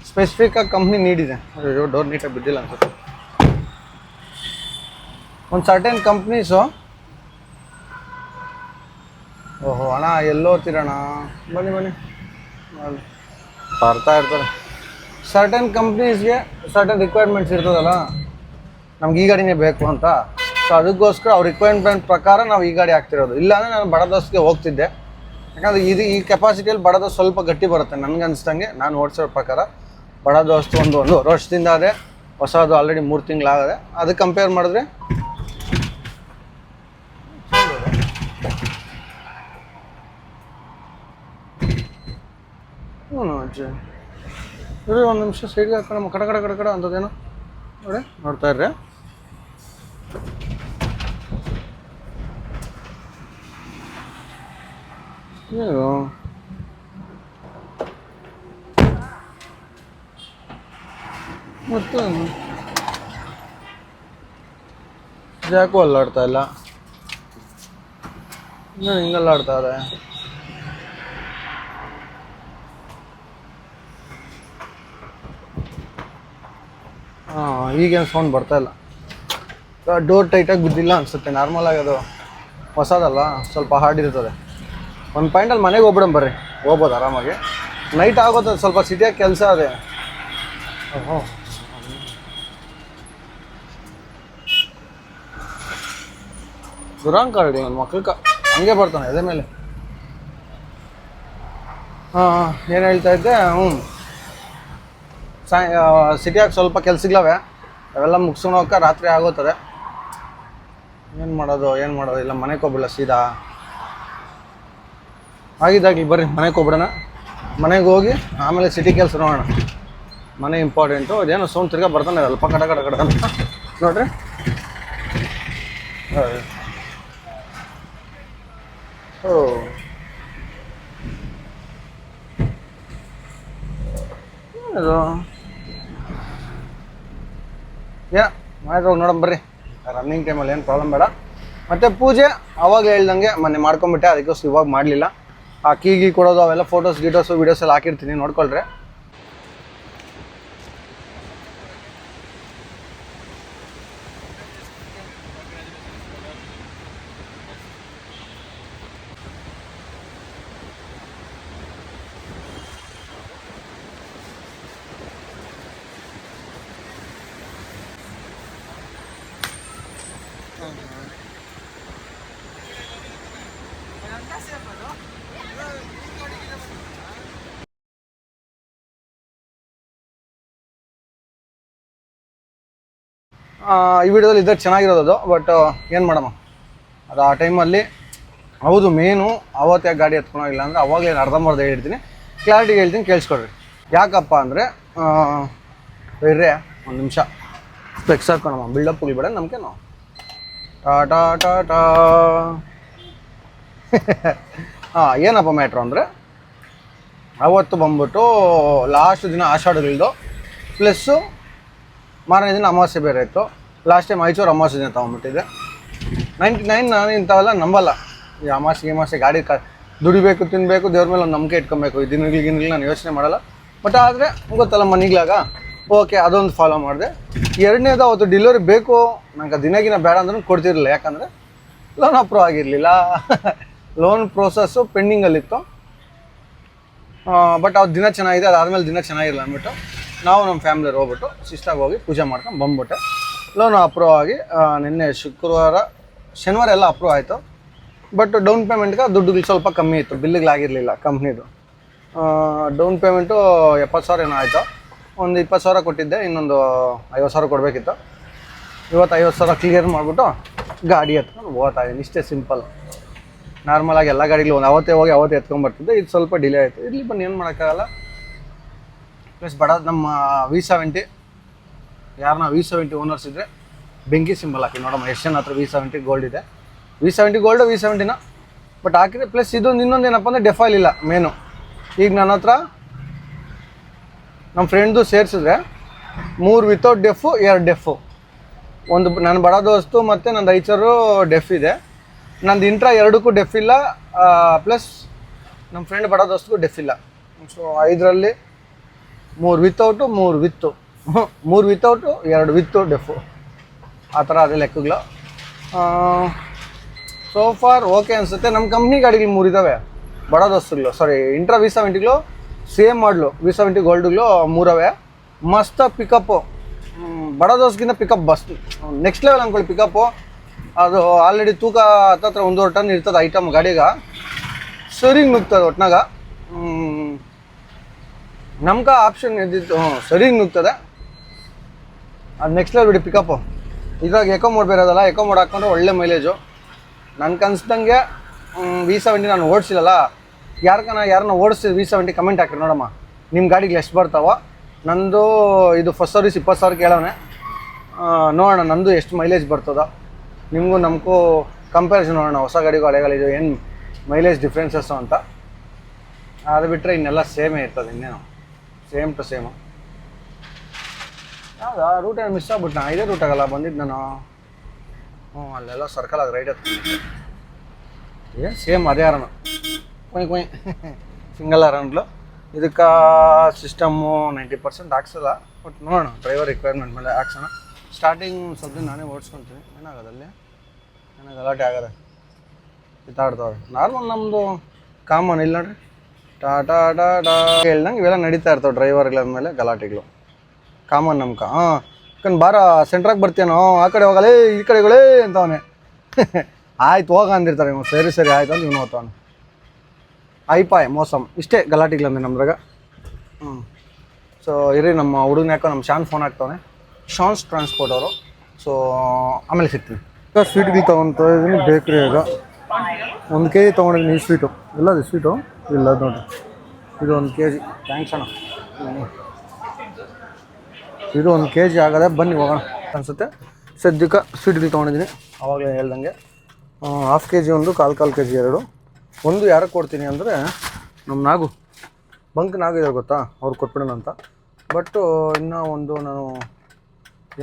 ಸ್ಪೆಸಿಫಿಕ್ಕಾಗಿ ಕಂಪ್ನಿ ನೀಡಿದೆ. ಡೋರ್ ನೀಟಾಗಿ ಬಿದ್ದಿಲ್ಲ ಅನ್ಸುತ್ತೆ. ಒಂದು ಸರ್ಟೆನ್ ಕಂಪ್ನೀಸು ಓಹೋ ಅಣ್ಣ ಎಲ್ಲೋ ಹೋಗ್ತೀರಣ್ಣ ಬನ್ನಿ ಬನ್ನಿ. ಬರ್ತಾ ಇರ್ತಾರೆ. ಸರ್ಟನ್ ಕಂಪ್ನೀಸ್ಗೆ ಸರ್ಟನ್ ರಿಕ್ವೈರ್ಮೆಂಟ್ಸ್ ಇರ್ತದಲ್ಲ ನಮ್ಗೆ ಈ ಗಾಡಿನೇ ಬೇಕು ಅಂತ. ಸೊ ಅದಕ್ಕೋಸ್ಕರ ಅವ್ರ ರಿಕ್ವೈರ್ಮೆಂಟ್ ಪ್ರಕಾರ ನಾವು ಈ ಗಾಡಿ ಹಾಕ್ತಿರೋದು. ಇಲ್ಲಾಂದರೆ ನಾನು ಬಡದಸ್ಗೆ ಹೋಗ್ತಿದ್ದೆ. ಯಾಕಂದರೆ ಇದು ಈ ಕೆಪಾಸಿಟಿಯಲ್ಲಿ ಬಡದ ಸ್ವಲ್ಪ ಗಟ್ಟಿ ಬರುತ್ತೆ ನನಗೆ ಅನಿಸ್ದಂಗೆ. ನಾನು ಓಡಿಸೋ ಪ್ರಕಾರ ಬಡ ದೋಸ್ತು ಒಂದು ಒಂದು ವರ್ಷದಿಂದ ಆದರೆ ಹೊಸದು ಆಲ್ರೆಡಿ ಮೂರು ತಿಂಗಳಾಗದೆ. ಅದಕ್ಕೆ ಕಂಪೇರ್ ಮಾಡಿದ್ರೆ ಹ್ಞೂ ಅಜ್ಜಿ ಇರಿ ಒಂದು ನಿಮಿಷ ಸೈಡ್ಗೆ ಹಾಕೋ, ನಮ್ಮ ಕಡೆ ಕಡೆ ಕಡೆ ಕಡೆ ಅಂಥದ್ದೇನು ನೋಡಿ, ನೋಡ್ತಾ ಇರ್ರಿ. ಏನು? ಮತ್ತೆ ಯಾಕೋ ಅಲ್ಲಾಡ್ತಾ ಇಲ್ಲ. ಇನ್ನೂ ಹಿಂಗೆಲ್ಲ ಆಡ್ತಾ ಇದೆ. ಹಾಂ, ಈಗೇನು ಸೌಂಡ್ ಬರ್ತಾ ಇಲ್ಲ. ಡೋರ್ ಟೈಟಾಗಿ ಬಿದ್ದಿಲ್ಲ ಅನಿಸುತ್ತೆ. ನಾರ್ಮಲ್ ಆಗಿ ಅದು ಹೊಸದಲ್ಲ, ಸ್ವಲ್ಪ ಹಾರ್ಡ್ ಇರ್ತದೆ. ಒಂದು ಪಾಯಿಂಟಲ್ಲಿ ಮನೆಗೆ ಹೋಗ್ಬಿಡಮ್ ಬರ್ರಿ. ಹೋಗ್ಬೋದು ಆರಾಮಾಗಿ. ನೈಟ್ ಆಗೋದು ಸ್ವಲ್ಪ ಸಿಟಿಯಾಗಿ ಕೆಲಸ ಅದೇ. ಓಹೋ. ರೆಡಿ ನನ್ನ ಮಕ್ಳಿಗೆ ಹಂಗೆ ಬರ್ತಾನೆ ಎದೆ ಮೇಲೆ. ಹಾಂ, ಏನು ಹೇಳ್ತಾ ಇದ್ದೆ? ಹ್ಞೂ ಸಾಯ್ ಸಿಟಿಯಾಗ ಸ್ವಲ್ಪ ಕೆಲ್ಸಗಳವೆ. ಅವೆಲ್ಲ ಮುಗಿಸ್ಕೊಂಡು ಹೋಗಕ್ಕೆ ರಾತ್ರಿ ಆಗೋತದೆ. ಏನು ಮಾಡೋದು ಏನು ಮಾಡೋದು? ಇಲ್ಲ, ಮನೆಗೆ ಹೋಗ್ಬಿಡ ಸೀದಾ. ಆಗಿದ್ದಾಗಲಿ ಬರ್ರಿ, ಮನೆಗೆ ಹೋಗ್ಬಿಡೋಣ. ಮನೆಗೆ ಹೋಗಿ ಆಮೇಲೆ ಸಿಟಿ ಕೆಲಸ ನೋಡೋಣ. ಮನೆ ಇಂಪಾರ್ಟೆಂಟು ಅದೇನು ಸೌಂಡ್ ತಿರ್ಗಾ ಬರ್ತಾನೆ ಅಲ್ಪ ಕಡ ಕಡ ಕಡ ನೋಡ್ರಿ ಹೌದು. ಓ ಅದು ಏ ಹೋಗಿ ನೋಡಮ್ ಬರ್ರಿ ರನ್ನಿಂಗ್ ಟೈಮಲ್ಲಿ ಏನು ಪ್ರಾಬ್ಲಮ್ ಬೇಡ. ಮತ್ತೆ ಪೂಜೆ, ಅವಾಗ ಹೇಳ್ದಂಗೆ ಮೊನ್ನೆ ಮಾಡ್ಕೊಂಬಿಟ್ಟೆ ಅದಕ್ಕೋಸ್ಕರ ಇವಾಗ ಮಾಡಲಿಲ್ಲ. ಆ ಕೀ ಗೀ ಕೊಡೋದು, ಅವೆಲ್ಲ ಫೋಟೋಸ್ ಗೀಟೋಸು ವೀಡಿಯೋಸ್ ಎಲ್ಲ ಹಾಕಿರ್ತೀನಿ, ನೋಡ್ಕೊಳ್ರಿ. ಈ ವಿಡಿಯೋದಲ್ಲಿ ಇದ್ದರೆ ಚೆನ್ನಾಗಿರೋದು ಬಟ್ ಏನು ಮಾಡಮ್ಮ? ಅದು ಆ ಟೈಮಲ್ಲಿ ಹೌದು ಮೇನು ಅವತ್ತೇ ಗಾಡಿ ಎತ್ಕೊಳೋಗಿಲ್ಲ ಅಂದರೆ ಅವಾಗಲೇ ಅರ್ಧಂಬರ್ಧ ಹೇಳ್ತೀನಿ. ಕ್ಲಾರಿಟಿಗೆ ಹೇಳ್ತೀನಿ ಕೇಳಿಸ್ಕೊಡ್ರಿ ಯಾಕಪ್ಪ ಅಂದರೆ ಬೇರೆ ಒಂದು ನಿಮಿಷ. ಫ್ಲೆಕ್ಸ್ ಹಾಕೋಣಮ್ಮ ಬಿಲ್ಡಪ್ ಬೇಡ ನಮಗೆ ನಾವು. ಟಾಟಾ ಟಾಟಾ ಹಾಂ ಏನಪ್ಪ ಮ್ಯಾಟ್ರು ಅಂದರೆ, ಅವತ್ತು ಬಂದ್ಬಿಟ್ಟು ಲಾಸ್ಟ್ ದಿನ ಆಷಾಢದಿಲ್ದು ಪ್ಲಸ್ಸು ಮಾರನೇ ದಿನ ಅಮಾವಾಸ್ಯೆ ಬೇರೆ ಇತ್ತು. ಲಾಸ್ಟ್ ಟೈಮ್ ಐಚೂರು ಅಮಾವಾಸ್ಯೆ ದಿನ ತೊಗೊಂಡ್ಬಿಟ್ಟಿದ್ದೆ. ನೈಂಟಿ ನೈನ್ ನಾನು ಇಂಥವೆಲ್ಲ ನಂಬಲ್ಲ. ಈ ಅಮಾವಾಸ್ಯೆ ಗಿಮಾಸೆ ಗಾಡಿ ಕ ದುಡಿಬೇಕು ತಿನ್ನಬೇಕು ದೇವ್ರ ಮೇಲೆ ಒಂದು ನಂಬಿಕೆ ಇಟ್ಕೊಬೇಕು. ಈ ದಿನಗಳಿಗೆ ದಿನಗಳಿಗೆ ನಾನು ಯೋಚನೆ ಮಾಡಲ್ಲ. ಬಟ್ ಆದರೆ ಗೊತ್ತಲ್ಲ ಮನೆಗಳಾಗ ಓಕೆ ಅದೊಂದು ಫಾಲೋ ಮಾಡಿದೆ. ಎರಡನೇದು ಅವತ್ತು ಡೆಲಿವರಿ ಬೇಕು. ನಂಗೆ ದಿನಗಿನ ಬೇಡ ಅಂದ್ರೂ ಕೊಡ್ತಿರಲಿಲ್ಲ. ಯಾಕಂದರೆ ಲೋನ್ ಅಪ್ರೂವ್ ಆಗಿರಲಿಲ್ಲ. ಲೋನ್ ಪ್ರೋಸೆಸ್ಸು ಪೆಂಡಿಂಗಲ್ಲಿತ್ತು ಬಟ್ ಅವ್ರು ದಿನ ಚೆನ್ನಾಗಿದೆ. ಅದಾದಮೇಲೆ ದಿನ ಚೆನ್ನಾಗಿರಲ್ಲ ಅಂದ್ಬಿಟ್ಟು. ನಾವು ನಮ್ಮ ಫ್ಯಾಮಿಲಿ ಹೋಗ್ಬಿಟ್ಟು ಶಿಸ್ತಾಗಿ ಹೋಗಿ ಪೂಜೆ ಮಾಡ್ಕೊಂಡು ಬಂದ್ಬಿಟ್ಟೆ. ಲೋನ್ ಅಪ್ರೂವ್ ಆಗಿ ನಿನ್ನೆ ಶುಕ್ರವಾರ, ಶನಿವಾರ ಎಲ್ಲ ಅಪ್ರೂವ್ ಆಯಿತು. ಬಟ್ ಡೌನ್ ಪೇಮೆಂಟ್ಗೆ ದುಡ್ಡುಗಳು ಸ್ವಲ್ಪ ಕಮ್ಮಿ ಇತ್ತು, ಬಿಲ್ಗಳಾಗಿರಲಿಲ್ಲ ಕಂಪ್ನಿದು ಡೌನ್ ಪೇಮೆಂಟು ಎಪ್ಪತ್ತು ಸಾವಿರ ಏನೋ ಆಯಿತು. ಒಂದು ಇಪ್ಪತ್ತು ಸಾವಿರ ಕೊಟ್ಟಿದ್ದೆ, ಇನ್ನೊಂದು ಐವತ್ತು ಸಾವಿರ ಕೊಡಬೇಕಿತ್ತು. ಇವತ್ತು ಐವತ್ತು ಸಾವಿರ ಕ್ಲಿಯರ್ ಮಾಡಿಬಿಟ್ಟು ಗಾಡಿ ಎತ್ಕೊಂಡು ಹೋಗ್ತಾ ಇದ್ದೀನಿ. ಇಷ್ಟೇ ಸಿಂಪಲ್ ನಾರ್ಮಲಾಗಿ ಎಲ್ಲ ಗಾಡಿಗಳು ಒಂದು ಅವತ್ತೇ ಹೋಗಿ ಅವತ್ತೇ ಎತ್ಕೊಂಡ್ಬರ್ತಿದ್ದೆ ಇದು ಸ್ವಲ್ಪ ಡಿಲೇ ಆಯಿತು. ಇಲ್ಲಿ ಬಂದು ಏನು ಮಾಡೋಕ್ಕಾಗಲ್ಲ. ಪ್ಲಸ್ ಬಡ ನಮ್ಮ ವಿ ಸೆವೆಂಟಿ ಯಾರನ್ನ ವಿ ಸೆವೆಂಟಿ ಓನರ್ಸ್ ಇದ್ದರೆ ಬೆಂಕಿ ಸಿಂಬಲ್ ಹಾಕಿ. ನೋಡಮ್ಮ ಎಷ್ಟು ಜನ ಹತ್ರ ವಿ ಸೆವೆಂಟಿ ಗೋಲ್ಡ್ ಇದೆ. ವಿ ಸೆವೆಂಟಿ ಗೋಲ್ಡು ವಿ ಸೆವೆಂಟಿನ ಬಟ್ ಹಾಕಿದ್ರೆ ಪ್ಲಸ್ ಇದೊಂದು ಇನ್ನೊಂದು ಏನಪ್ಪ ಅಂದರೆ ಡೆಫೈಲ್ ಇಲ್ಲ ಮೇನು ಈಗ ನನ್ನ ಹತ್ರ ನಮ್ಮ ಫ್ರೆಂಡ್ದು ಸೇರಿಸಿದ್ರೆ, ಮೂರು ವಿತೌಟ್ ಡೆಫು ಎರಡು ಡೆಫು ಒಂದು ನನ್ನ ಬಡ ದೋಸ್ತು ಮತ್ತು ನನ್ನ ಐಚರು ಡೆಫ್ ಇದೆ. ನಂದು ಇಂಟ್ರಾ ಎರಡಕ್ಕೂ ಡೆಫ್ ಇಲ್ಲ ಪ್ಲಸ್ ನಮ್ಮ ಫ್ರೆಂಡ್ ಬಡ ದೋಸ್ತಿಗೂ ಡೆಫ್ ಇಲ್ಲ. ಸೊ ಐದರಲ್ಲಿ ಮೂರು ವಿತೌಟು ಮೂರು ವಿತ್ತು ಮೂರು ವಿತೌಟು ಎರಡು ವಿತ್ತು ಡೆಫು ಆ ಥರ ಅದೇ ಲೆಕ್ಕಗಳು. ಸೋ ಫಾರ್ ಓಕೆ ಅನಿಸುತ್ತೆ. ನಮ್ಮ ಕಂಪ್ನಿ ಗಾಡಿಗಳು ಮೂರು ಇದ್ದಾವೆ ಬಡ ದೋಸ್ತುಗಳು ಸಾರಿ ಇಂಟ್ರಾ ವಿ ಸೆವೆಂಟಿಗಳು ಸೇಮ್ ಮಾಡಲು ವಿ ಸೆವೆಂಟಿ ಗೋಲ್ಡ್ಗಳು ಮೂರವೆ. ಮಸ್ತ ಪಿಕಪ್ಪು ಬಡ ದೋಸ್ಗಿಂತ ಪಿಕಪ್ ಬಸ್ ನೆಕ್ಸ್ಟ್ ಲೆವೆಲ್ ಅಂದ್ಕೊಳ್ಳಿ ಪಿಕಪ್ಪು ಅದು ಆಲ್ರೆಡಿ ತೂಕ ಹತ್ತತ್ರ ಒಂದೂವರೆ ಟನ್ ಇರ್ತದೆ ಐಟಮ್ ಗಾಡಿಗೆ. ಸರಿ ನುಗ್ತದೆ ಒಟ್ನಾಗ. ನಮ್ಗೆ ಆಪ್ಷನ್ ಇದ್ದಿತ್ತು ಹ್ಞೂ ಸರಿ ನುಗ್ತದೆ. ಅದು ನೆಕ್ಸ್ಟ್ ಲೆವೆಲ್ ಬಿಡಿ ಪಿಕಪ್ಪು ಇದ್ರಾಗ ಎಕೋ ಮೋಡ್ ಬೇರೆದಲ್ಲ ಎಕೋ ಮೋಡ್ ಹಾಕ್ಕೊಂಡ್ರೆ ಒಳ್ಳೆ ಮೈಲೇಜು ನನ್ಗೆ ಅನ್ಸ್ದಂಗೆ ವಿ ಸೆವೆಂಟಿ ನಾನು ಓಡಿಸಿಲ್ಲಲ್ಲ ಯಾರ್ಕನ ಯಾರನ್ನ ಓಡಿಸ್ತೀವಿ ವಿ ಸೆವೆಂಟಿ ಕಮೆಂಟ್ ಹಾಕ್ರಿ ನೋಡಮ್ಮ. ನಿಮ್ಮ ಗಾಡಿಗೆ ಎಷ್ಟು ಬರ್ತಾವ? ನಂದು ಇದು ಫಸ್ಟ್ ಸರ್ವಿಸ್ ಇಪ್ಪತ್ತು ಸಾವಿರ ಕೇಳೋಣ ನೋಡೋಣ, ನಂದು ಎಷ್ಟು ಮೈಲೇಜ್ ಬರ್ತದ? ನಿಮಗೂ ನಮಗೂ ಕಂಪ್ಯಾರಿಸನ್ ನೋಡೋಣ, ಹೊಸ ಗಾಡಿಗೂ ಹಳೆಗಳಿದು ಏನು ಮೈಲೇಜ್ ಡಿಫ್ರೆನ್ಸಸ್ಸು ಅಂತ. ಅದು ಬಿಟ್ಟರೆ ಇನ್ನೆಲ್ಲ ಸೇಮೇ ಇರ್ತದೆ, ಇನ್ನೇನು. ಸೇಮ್ ಟು ಸೇಮ್ ಹೌದಾ? ರೂಟ್ ಏನು ಮಿಸ್ ಆಗ್ಬಿಟ್ಟು ಇದೇ ರೂಟ್ ಆಗಲ್ಲ ಬಂದಿದ್ದು ನಾನು ಹ್ಞೂ ಅಲ್ಲೆಲ್ಲ ಸರ್ಕಲ್ ಆಗಿ ರೈಟ್ ಹತ್ತೀನಿ ಏನು ಸೇಮ್ ಅದೇ ಅರಣ ಕೊಯ್ ಕೊಯ್. ಸಿಂಗಲ್ ಅರೌಂಡ್ಲು ಇದಕ್ಕೆ ಸಿಸ್ಟಮ್ಮು ನೈಂಟಿ ಪರ್ಸೆಂಟ್ ಹಾಕ್ಸಲ್ಲ. ಬಟ್ ನೋಡೋಣ ಡ್ರೈವರ್ ರಿಕ್ವೈರ್ಮೆಂಟ್ ಮೇಲೆ ಹಾಕ್ಸೋಣ. ಸ್ಟಾರ್ಟಿಂಗ್ ಸ್ವಲ್ಪ ದಿನ ನಾನೇ ಓಡಿಸ್ಕೊತೀನಿ. ಏನಾಗೋದಲ್ಲಿ ಏನೋ ಗಲಾಟೆ ಆಗದೆ ಕಿತ್ತಾಡ್ತಾವೆ ನಾರ್ಮಲ್ ನಮ್ಮದು ಕಾಮನ್ ಇಲ್ಲ ನೋಡ್ರಿ. ಟಾಟಾ ಟಾಟಾ ಹೇಳ್ದಂಗೆ ಇವೆಲ್ಲ ನಡೀತಾ ಇರ್ತಾವೆ ಡ್ರೈವರ್ಗಳ ಮೇಲೆ, ಗಲಾಟೆಗಳು. ಕಾಮನ್ ನಮ್ಕ. ಹಾಂ. ಕಣ್ ಬಾರ ಸೆಂಟ್ರಾಗಿ ಬರ್ತೀನೋ ಆ ಕಡೆ ಹೋಗಲೇ ಈ ಕಡೆಗಳೇ ಅಂತವನೆ. ಆಯ್ತು, ಹೋಗ ಅಂದಿರ್ತಾರೆ ಇವ್ನು. ಸರಿ ಸರಿ, ಆಯ್ತು ಅಂತ ಇವನು ಹೋಗ್ತಾವನು. ಐಪಾಯ್ ಮೋಸಮ್ ಇಷ್ಟೇ ಗಲಾಟೆಗಳಂದ್ರೆ ನಮ್ದ್ರಾಗ. ಹ್ಞೂ ಸೊ ಇರಿ, ನಮ್ಮ ಹುಡುಗನ ಯಾಕೋ ನಮ್ಮ ಶಾನ್ ಫೋನ್ ಆಗ್ತವನೆ ಶಾನ್ಸ್ ಟ್ರಾನ್ಸ್ಪೋರ್ಟ್ ಅವರು. ಸೊ ಆಮೇಲೆ ಸಿಗ್ತೀನಿ. ಸ್ವೀಟ್ಗಳು ತೊಗೊತ ಇದೀನಿ ಬೇಕ್ರಿಯಾಗ ಒಂದು ಕೆ ಜಿ ತೊಗೊಂಡಿದ್ದೀನಿ ಈ ಸ್ವೀಟು ಎಲ್ಲ ಸ್ವೀಟು ಇಲ್ಲ ನೋಡಿರಿ. ಇದು ಒಂದು ಕೆ ಜಿ ಥ್ಯಾಂಕ್ಸ್ ಅಣ್ಣ. ಇದು ಒಂದು ಕೆ ಜಿ ಆಗದೆ ಬನ್ನಿ ಹೋಗೋಣ ಅನಿಸುತ್ತೆ. ಸದ್ಯಕ್ಕೆ ಸ್ವೀಟ್ಗಳು ತೊಗೊಂಡಿದ್ದೀನಿ. ಆವಾಗಲೇ ಹೇಳ್ದಂಗೆ. ಹಾಫ್ ಕೆ ಜಿ ಒಂದು, ಕಾಲು ಕಾಲು ಕೆ ಜಿ ಎರಡು. ಒಂದು ಯಾರಿಗೆ ಕೊಡ್ತೀನಿ ಅಂದರೆ ನಮ್ಮ ನಾಗು. ಬಂಕ್ ನಾಗಿದ್ದಾರೆ ಗೊತ್ತಾ? ಅವ್ರು ಕೊಟ್ಬಿಡೋಣ ಅಂತ. ಬಟ್ಟು ಇನ್ನೂ ಒಂದು ನಾನು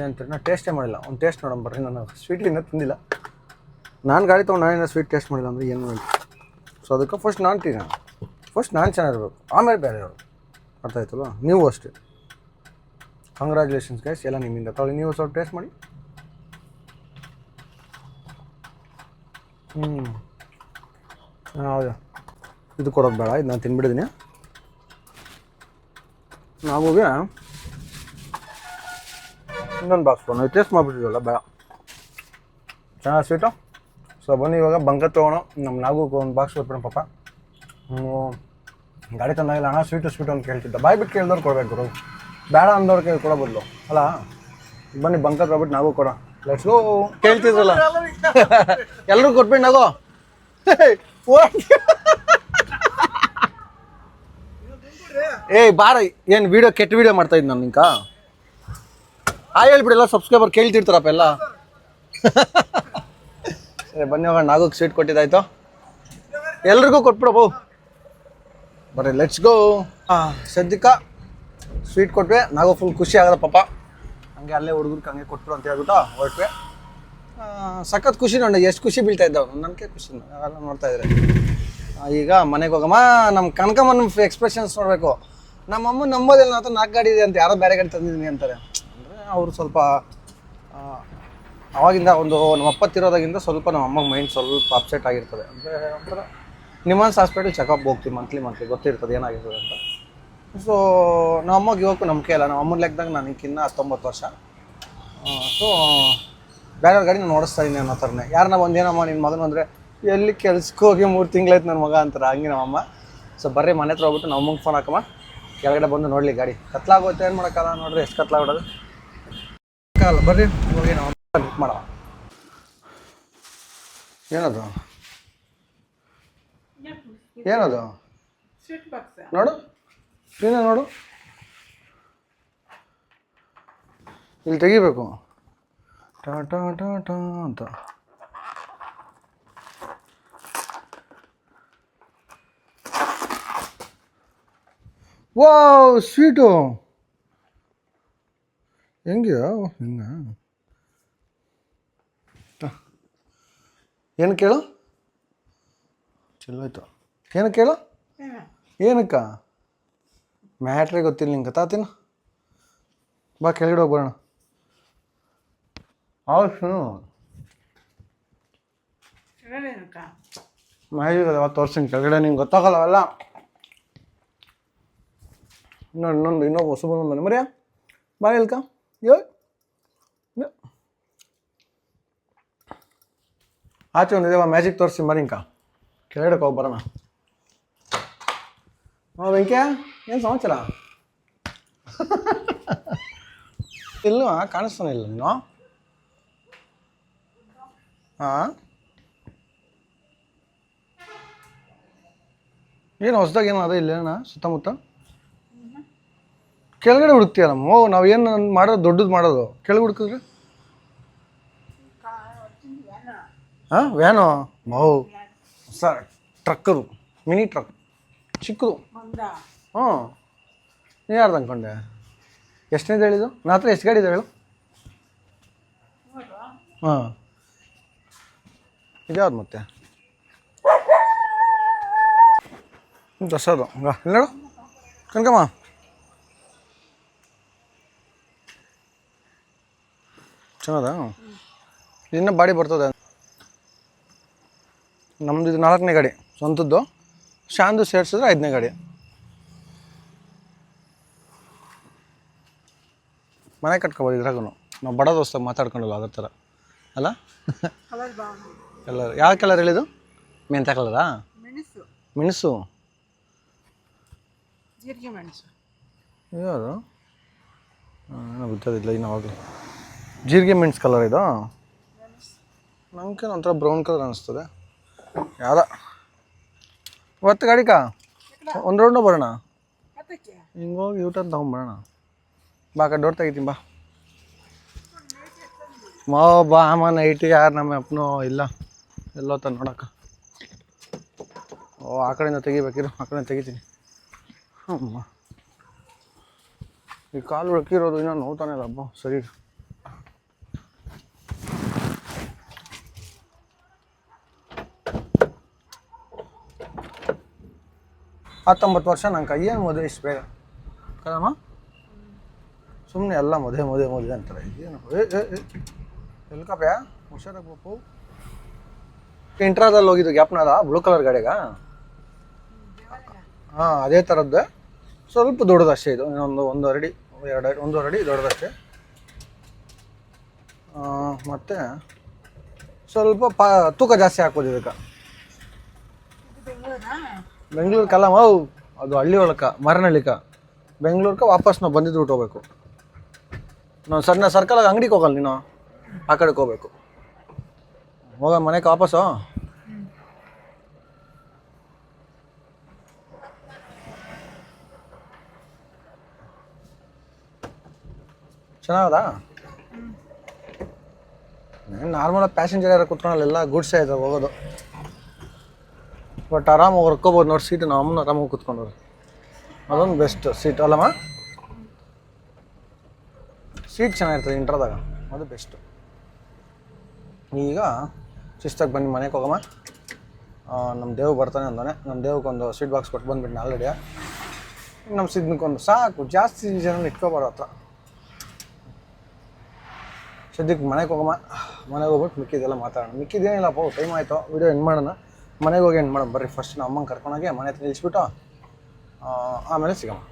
ಏನಂತೀರಿ ನಾನು ಟೇಸ್ಟೇ ಮಾಡಿಲ್ಲ. ಒಂದು ಟೇಸ್ಟ್ ನೋಡೋಣ ಬರ್ರಿ. ನಾನು ಸ್ವೀಟ್ಲಿ ಇನ್ನೂ ತಿಂದಿಲ್ಲ. ನಾನು ಗಾಡಿ ತೊಗೊಂಡು ನಾನೇನೋ ಸ್ವೀಟ್ ಟೇಸ್ಟ್ ಮಾಡಿಲ್ಲ ಅಂದರೆ ಏನು ಮಾಡಿ ಸೊ ಅದಕ್ಕೆ ಫಸ್ಟ್ ನಾನು ತಿನ್ನೋಣ ಫಸ್ಟ್ ನಾನು ಚೆನ್ನಾಗಿರ್ಬೇಕು. ಆಮೇಲೆ ಬೇರೆ ಅವರು ಅರ್ಥ ಆಯ್ತಲ್ವ ನೀವು ಅಷ್ಟೇ. ಕಂಗ್ರ್ಯಾಚುಲೇಷನ್ಸ್ ಗೈಸ್ ಎಲ್ಲ ನಿಮ್ಮಿಂದ ತಗೊಳ್ಳಿ. ನೀವು ಸ್ವಲ್ಪ ಟೇಸ್ಟ್ ಮಾಡಿ. ಹ್ಞೂ ಹೌದಾ. ಇದು ಕೊಡೋದು ಬೇಡ. ಇದು ನಾನು ತಿನ್ಬಿಡಿದ್ದೀನಿ ನಾವೂಗೆ ಇನ್ನೊಂದು ಬಾಕ್ಸ್ ನಾವು ಟೇಸ್ಟ್ ಮಾಡಿಬಿಟ್ಟಿದ್ವಲ್ಲ, ಬೇಡ. ಚೆನ್ನಾಗಿ ಸ್ವೀಟು ಸೊ ಬನ್ನಿ ಇವಾಗ. ಬಂಗ ತೊಗೊಳೋ ನಮ್ಮ ನಾಗೂಗೆ ಒಂದು ಬಾಕ್ಸ್ ಕೊಟ್ಬಿಡೋಣ, ಪಾಪ. ಗಾಡಿ ತಂದಾಗಿಲ್ಲ ಅಣ್ಣ ಸ್ವೀಟು ಸ್ವೀಟು ಅಂತ ಕೇಳ್ತಿದ್ದ. ಬಾಯ್ ಬಿಟ್ಟು ಕೇಳಿದವ್ರು ಕೊಡ್ಬೇಕು ಗುರು. ಬೇಡ ಅಂದವ್ರು ಕೇಳಿ ಕೊಡೋ ಬದಲು. ಅಲ್ಲ? ಬನ್ನಿ ಬಂಕ ಕೊಟ್ಬಿಟ್ಟು ನಾವು ಕೊಡೋ ಲೆಟ್ಸ್ ಗೋ ಕೇಳ್ತಿದ್ರಲ್ಲ? ಎಲ್ಲರೂ ಕೊಟ್ಬಿಟ್ಟು ನಾಗೋ. ಏಯ್ ಬಾರ, ಏನು ವಿಡಿಯೋ ಕೆಟ್ಟ ವಿಡಿಯೋ ಮಾಡ್ತಾ ಇದ್ದು ನಾನು ನಿಂಕ ಆ ಹೇಳ್ಬಿಡಲ್ಲ ಸಬ್ಸ್ಕ್ರೈಬರ್ ಕೇಳ್ತಿರ್ತಾರಪ್ಪ ಎಲ್ಲ. ಸರಿ ಬನ್ನಿ ಹೋಗೋಣ ನಾಗೋಕ್ಕೆ ಸ್ವೀಟ್ ಕೊಟ್ಟಿದ್ದಾಯ್ತು. ಎಲ್ರಿಗೂ ಕೊಟ್ಬಿಡಬಹು ಬರ್ರಿ ಲೆಟ್ಸ್ ಗೋ ಸದ್ಯಕ್ಕೆ ಸ್ವೀಟ್ ಕೊಟ್ವಿ. ನಾವು ಫುಲ್ ಖುಷಿ ಆಗದ ಪಾಪ. ಹಂಗೆ ಅಲ್ಲೇ ಹುಡುಗರಿಗೆ ಹಂಗೆ ಕೊಟ್ಬಿಡು ಅಂತ ಹೇಳ್ಬಿಟ್ಟು ಹೊರಟ್ವಿ. ಸಖತ್ ಖುಷಿ ನೋಡಿ ಎಷ್ಟು ಖುಷಿ ಬೀಳ್ತಾ ಇದ್ದಾವೆ ನನಗೆ ಖುಷಿ ಅವೆಲ್ಲ ನೋಡ್ತಾ ಇದ್ರೆ. ಈಗ ಮನೆಗೆ ಹೋಗಮ್ಮ ನಮ್ಮ ಕನಕಮ್ಮನ ಎಕ್ಸ್ಪ್ರೆಷನ್ಸ್ ನೋಡಬೇಕು. ನಮ್ಮ ಅಮ್ಮ ನಂಬೋದಿಲ್ಲ ನಾವು ನಾಲ್ಕು ಗಾಡಿ ಇದೆ ಅಂತ ಯಾರೋ ಬೇರೆ ಗಾಡಿ ತಂದಿದ್ದೀನಿ ಅಂತಾರೆ. ಅಂದರೆ ಅವರು ಸ್ವಲ್ಪ ಅವಾಗಿಂದ ಒಂದು ನಮ್ಮ ಅಪ್ಪತ್ತಿರೋದಾಗಿಂದ ಸ್ವಲ್ಪ ನಮ್ಮ ಅಮ್ಮಗೆ ಮೈಂಡ್ ಸ್ವಲ್ಪ ಅಪ್ಸೆಟ್ ಆಗಿರ್ತದೆ. ಅಂದರೆ ಒಂಥರ ನಿಮ್ಮನ್ಸ್ ಹಾಸ್ಪಿಟಲ್ ಚೆಕಪ್ ಹೋಗ್ತೀವಿ ಮಂತ್ಲಿ ಮಂತ್ಲಿ ಗೊತ್ತಿರ್ತದೆ ಏನಾಗಿರ್ತದೆ ಅಂತ. ಸೊ ನಮ್ಮ ಅಮ್ಮಗೆ ಇವಕ್ಕೂ ನಂಬಿಕೆ ಇಲ್ಲ. ನಮ್ಮ ಅಮ್ಮನ ಲೆಕ್ಕದಾಗ ನನಗಿನ್ನ ಹತ್ತೊಂಬತ್ತು ವರ್ಷ. ಸೊ ಬೇರೆಯವ್ರ ಗಾಡಿ ನಾನು ಓಡಿಸ್ತಾ ಇದ್ದೀನಿ ಅನ್ನೋ ಥರನೇ. ಯಾರನ್ನ ಒಂದೇನಮ್ಮ ನಿನ್ನ ಮಗನ ಅಂದರೆ ಎಲ್ಲಿ ಕೆಲ್ಸಕ್ಕೆ ಹೋಗಿ ಮೂರು ತಿಂಗಳಾಯ್ತು ನನ್ನ ಮಗ ಅಂತಾರೆ. ಹಂಗೆ ನಮ್ಮಮ್ಮ. ಸೊ ಬರ್ರಿ ಮನೆ ಹತ್ರ ಹೋಗ್ಬಿಟ್ಟು ನಮ್ಮ ಫೋನ್ ಹಾಕಮ್ಮ. ಕೆಳಗಡೆ ಬಂದು ನೋಡಲಿ ಗಾಡಿ. ಕತ್ಲಾಗೋಯ್ತು, ಏನು ಮಾಡೋಕ್ಕಲ್ಲ ನೋಡ್ರಿ, ಎಷ್ಟು ಆಗಲ್ಲ ಬರ್ರಿ, ಹೋಗಿ ಬುಕ್ ಮಾಡೋ ಏನದು? ಏನದು? ಸ್ವೀಟ್ ಬಾಕ್ಸ್ ನೋಡು. ನೀನೇ ನೋಡು. ಇಲ್ಲಿ ತೆಗಿಬೇಕು. ಟಾ ಟಾ ಟಾ ಟಾ ಅಂತ. Wow sweet. ಹೆಂಗೆ? ಹಿಂಗ ಏನು ಕೇಳು? ಚಲೋ ಏನು ಕೇಳು? ಏನಕ್ಕ? ಮ್ಯಾಟ್ರೇ ಗೊತ್ತಿಲ್ಲ ನಿಂಗೆ ತಾತಿನ ಬಾ ಕೆಳಗಡೆ ಹೋಗಿ ಬರೋಣ. ಮ್ಯಾಜಿಕ್ ಅದಾವ ತೋರ್ಸಿನ ಕೆಳಗಡೆ ನಿಂಗೆ ಗೊತ್ತಾಗಲ್ಲ ಅವೆಲ್ಲ. ಇನ್ನೊಂದು ಇನ್ನೊಂದು ಇನ್ನೊಬ್ಬ ಹೊಸ ಬಂದ ಮರ್ಯಾ ಬಾ ಹೇಳ್ಕ. ಯೋ ಆಚೆ ಒಂದಿದೆ ಮ್ಯಾಜಿಕ್ ತೋರಿಸಿ ಮರಿಂಕ ಕೆಳಗಡೆ ಹೋಗಿ ಬರೋಣ. ಹಾಂ ವೆಂಕ್ಯ ಏನು ಸಮಾಚಾರ ಇಲ್ಲ ಕಾಣಿಸ್ತಾನೆ ಇಲ್ಲ ನೀನು ಹಾಂ ಏನು ಹೊಸ್ದಾಗ ಏನು ಅದ ಇಲ್ಲೇನ ಸುತ್ತಮುತ್ತ? ಕೆಳಗಡೆ ಹುಡುಕ್ತೀಯ ಓ ನಾವು ಏನು ಮಾಡೋದು, ದೊಡ್ಡದು ಮಾಡೋದು? ಕೆಳಗೆ ಹುಡುಕಿದ್ರೆ? ಹಾಂ, ವ್ಯಾನು? ಮೌ ಸರ್ ಟ್ರಕ್ಕರು ಮಿನಿ ಟ್ರಕ್ ಚಿಕ್ಕದು. ಹ್ಞೂ. ನೀ ಯಾರ್ದು ಅಂದ್ಕೊಂಡೆ? ಎಷ್ಟನೇದು ಹೇಳಿದ್ದು? ನಾ ಹತ್ರ ಎಷ್ಟು ಗಾಡಿ ಇದೆ ಹೇಳು. ಹಾಂ ಇದ್ಯಾವ್ದು ಮತ್ತೆ? ದಸದು ಹಂಗ. ಕನ್ಕಮ್ಮ ಕನಕಮ್ಮ ಚೆನ್ನಾದ ಇನ್ನು ಬಾಡಿ ಬರ್ತದೆ. ನಮ್ದು ಇದು ನಾಲ್ಕನೇ ಗಾಡಿ ಸ್ವಂತದ್ದು. ಶಾಂದು ಸೇರಿಸಿದ್ರೆ ಐದನೇ ಗಾಡಿ. ಮನೆ ಕಟ್ಕೊಬೋದು ಇದ್ರಾಗೂ ನಾವು ಬಡ ದೋಸ್ತ ಮಾತಾಡ್ಕೊಂಡಲ್ಲ ಅದ್ರ ಥರ ಅಲ್ಲ? ಕಲರ್ ಯಾವ ಕಲರ್ ಹೇಳಿದು ಮೆಂತ್ಯ ಕಲರಾ ಮೆಣಸು. ಮೆಣಸು. ಜೀರಿಗೆ ಮೆಣಸು. ಯಾವುದು ಏನೋ ಗೊತ್ತಾಗಿಲ್ಲ ಇನ್ನು ಅವಾಗಲೇ ಜೀರಿಗೆ ಮೆಣಸು ಕಲರ್ ಇದು? ನಮ್ಗೆ ಒಂಥರ ಬ್ರೌನ್ ಕಲರ್ ಅನಿಸ್ತದೆ. ಯಾವ್ದ ಇವತ್ತು ಗಾಡಿಕಾ? ಒಂದು ರೌಂಡು ಬರೋಣ? ಹಿಂಗೋಗಿ ಯೂಟರ್ನ್ ತೊಗೊಂಬರೋಣ ಬಾ ಕಡೆ ಡೋರ್ ತೆಗಿತೀನಿ, ಬಾ. ಮಾ, ಬಾ, ಅಮ್ಮ ನೈಟಿ ಯಾರು ನಮ್ಮ ಅಪ್ಪನು ಇಲ್ಲ. ಎಲ್ಲೋ ತ ನೋಡಕ್ಕ. ಓ, ಆ ಕಡೆಯಿಂದ ತೆಗಿಬೇಕಿರು, ಆ ಕಡೆಯಿಂದ ತೆಗಿತೀನಿ. ಅಮ್ಮ. ಈ ಕಾಲು ಉಳ್ಕಿರೋದು ಇನ್ನೂ ನೋಡ್ತಾನೆ ಇಲ್ಲ, ಅಬ್ಬ, ಸರಿ. ಹತ್ತೊಂಬತ್ತು ವರ್ಷ ನಂಗೆ ಏನು ಮದುವೆ ಇಷ್ಟು ಬೇಗ? ಕದಮ್ಮ ಸುಮ್ಮನೆ ಎಲ್ಲ ಮದುವೆ ಮದುವೆ ಮದುವೆ ಅಂತಾರೆ. ಏ ಎಲ್ಕಪ್ಪ? ಹುಷಾರಾಗಿ ಬೋಪು ಇಂಟ್ರಾದಲ್ಲಿ ಹೋಗಿದ್ದು ಗ್ಯಾಪ್ನಾದ ಬ್ಲೂ ಕಲರ್ ಗಾಡಿಗ? ಹಾಂ ಅದೇ ಥರದ್ದು ಸ್ವಲ್ಪ ದೊಡ್ಡದಷ್ಟೇ ಇದು. ಇನ್ನೊಂದು ಒಂದು ಅರಡಿ ಎರಡು ಅಡಿ ಒಂದೂವರೆ ಅಡಿ ದೊಡ್ಡದಷ್ಟೇ ಮತ್ತು ಸ್ವಲ್ಪ ಪ ತೂಕ ಜಾಸ್ತಿ ಹಾಕ್ಬೋದು ಇದಕ್ಕೆ. ಬೆಂಗ್ಳೂರು? ಮಾವು ಅದು ಹಳ್ಳಿ ಒಳಕ ಮರನಳ್ಳಿಕ. ಬೆಂಗಳೂರ್ಗೆ ವಾಪಸ್ ನಾವು ಬಂದಿದ್ದು ಬಿಟ್ಟು ಹೋಗ್ಬೇಕು. ನಾವು ಸಣ್ಣ ಸರ್ಕಲ್ ಅಂಗಡಿಗೆ ಹೋಗಲ್ಲ ನೀನು. ಆ ಕಡೆಗೆ ಹೋಗ್ಬೇಕು. ಹೋಗ ಮನೆಗೆ ವಾಪಸ್ಸು. ಚೆನ್ನಾಗದಾ? ನಾರ್ಮಲಾಗಿ ಪ್ಯಾಸೆಂಜರ್ ಯಾರು ಕುತ್ಕೊಳ್ಳಲ್ಲ ಎಲ್ಲ ಗೂಡ್ಸೇ ಇದೆ ಹೋಗೋದು. ಬಟ್ ಆರಾಮಾಗಿ ಹೊರ್ಕೋಬೋದು ನೋಡಿ ಸೀಟ್ ನಾವು ಅಮ್ಮನ ಆರಾಮಾಗಿ ಕುತ್ಕೊಂಡವ್ರು. ಅದೊಂದು ಬೆಸ್ಟ್ ಸೀಟ್ ಅಲ್ಲಮ್ಮ? ಸೀಟ್ ಚೆನ್ನಾಗಿರ್ತದೆ ಇಂಟ್ರದಾಗ. ಅದು ಬೆಸ್ಟು ಈಗ ಶಿಸ್ತಾಗಿ ಬನ್ನಿ, ಮನೆಗೆ ಹೋಗಮ್ಮ. ನಮ್ಮ ದೇವ್ ಬರ್ತಾನೆ ಅಂದಾನೆ. ನಮ್ಮ ದೇವ್ಗೊಂದು ಸ್ವೀಟ್ ಬಾಕ್ಸ್ ಕೊಟ್ಟು ಬಂದ್ಬಿಟ್ಟು ಆಲ್ರೆಡಿ ನಮ್ಮ ಸಿದ್ನಕ್ಕೊಂದು ಸಾಕು, ಜಾಸ್ತಿ ಜನ ಇಟ್ಕೊಬಾರೋ ಹತ್ರ. ಸದ್ಯಕ್ಕೆ ಮನೆಗೆ ಹೋಗಮ್ಮ. ಮನೆಗೆ ಹೋಗ್ಬಿಟ್ಟು ಮಿಕ್ಕಿದೆಲ್ಲ ಮಾತಾಡೋಣ. ಮಿಕ್ಕಿದೇನಿಲ್ಲಪ್ಪ ಟೈಮ್ ಆಯಿತು. ವಿಡಿಯೋ ಎಂಡ್ ಮಾಡೋಣ. ಮನೆಗೆ ಹೋಗಿ ಎಂಡ್ ಮಾಡೋಣ. ಬರ್ರಿ ಫಸ್ಟ್ ನಮ್ಮ ಅಮ್ಮಂಗೆ ಕರ್ಕೊಂಡೋಗಿ ಮನೆ ಹತ್ರ ನಿಲ್ಲಿಸ್ಬಿಟ್ಟು ಆಮೇಲೆ ಸಿಗಮ್ಮ.